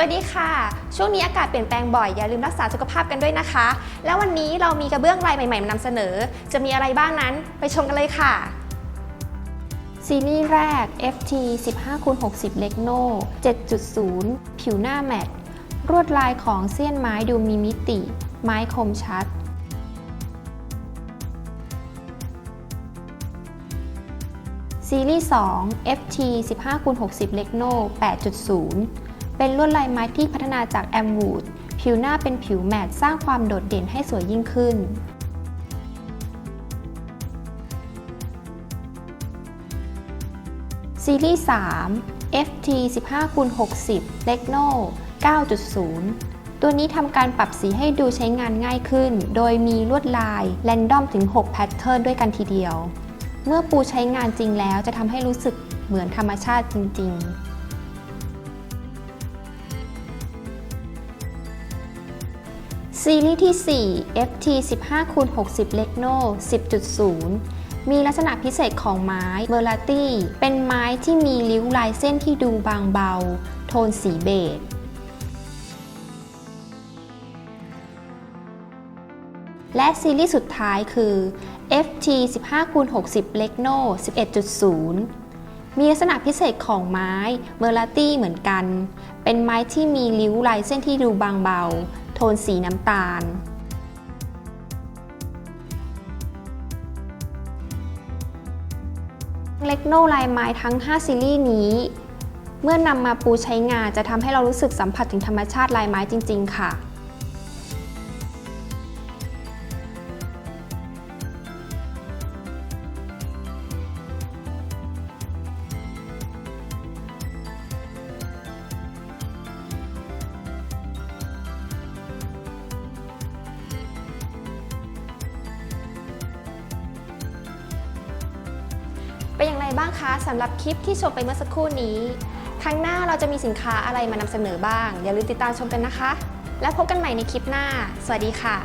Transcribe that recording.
วัสดีค่ะ ช่วงนี้อากาศเปลี่ยนแปลงบ่อยอย่าลืมรักษาสุขภาพกันด้วยนะคะ แล้ววันนี้เรามีกระเบื้องลายใหม่ๆมานำเสนอ จะมีอะไรบ้างนั้นไปชมกันเลยค่ะ ซีรีส์แรก FT 15คูณ60 Leg No 7.0 ผิวหน้าแมตต์รวดลายของเสี้ยนไม้ดูมีมิติ ไม้คมชัดซีรีส์2 FT 15คูณ60 Leg No 8.0 เป็นลวดลายไม้ที่พัฒนาจากแอมวูดผิวหน้าเป็นผิวแมตต์สร้างความโดดเด่นให้สวยยิ่งขึ้น ซีรีส์ 3 FT 15คูณ60 Legno 9.0 ตัวนี้ทำการปรับสีให้ดูใช้งานง่ายขึ้น โดยมีลวดลายแรนดอมถึง 6 แพทเทิร์นด้วยกันทีเดียว เมื่อปูใช้งานจริงแล้วจะทำให้รู้สึกเหมือนธรรมชาติจริง ๆ ซีรีส์ที่ 4 FT 15คูณ60 Legno 10.0 มีลักษณะพิเศษของไม้เมอร์ลาตี้ เป็นไม้ที่มีริ้วลายเส้นที่ดูบางเบา โทนสีเบจและซีรีส์สุดท้ายคือ FT 15คูณ60 Legno 11.0 มีลักษณะพิเศษของไม้เมอร์ลาตี้เหมือนกัน เป็นไม้ที่มีริ้วลายเส้นที่ดูบางเบา โทนสีน้ำตาล เล็กโนลายไม้ทั้ง 5 ซีรีส์นี้ เมื่อนำมาปูใช้งานจะทำให้เรารู้สึกสัมผัสถึงธรรมชาติลายไม้จริง ๆ ค่ะ เป็นอย่างไรบ้างคะสำหรับคลิปที่ชมไปเมื่อสักครู่นี้ ครั้งหน้าเราจะมีสินค้าอะไรมานำเสนอบ้าง อย่าลืมติดตามชมกันนะคะ แล้วพบกันใหม่ในคลิปหน้า สวัสดีค่ะ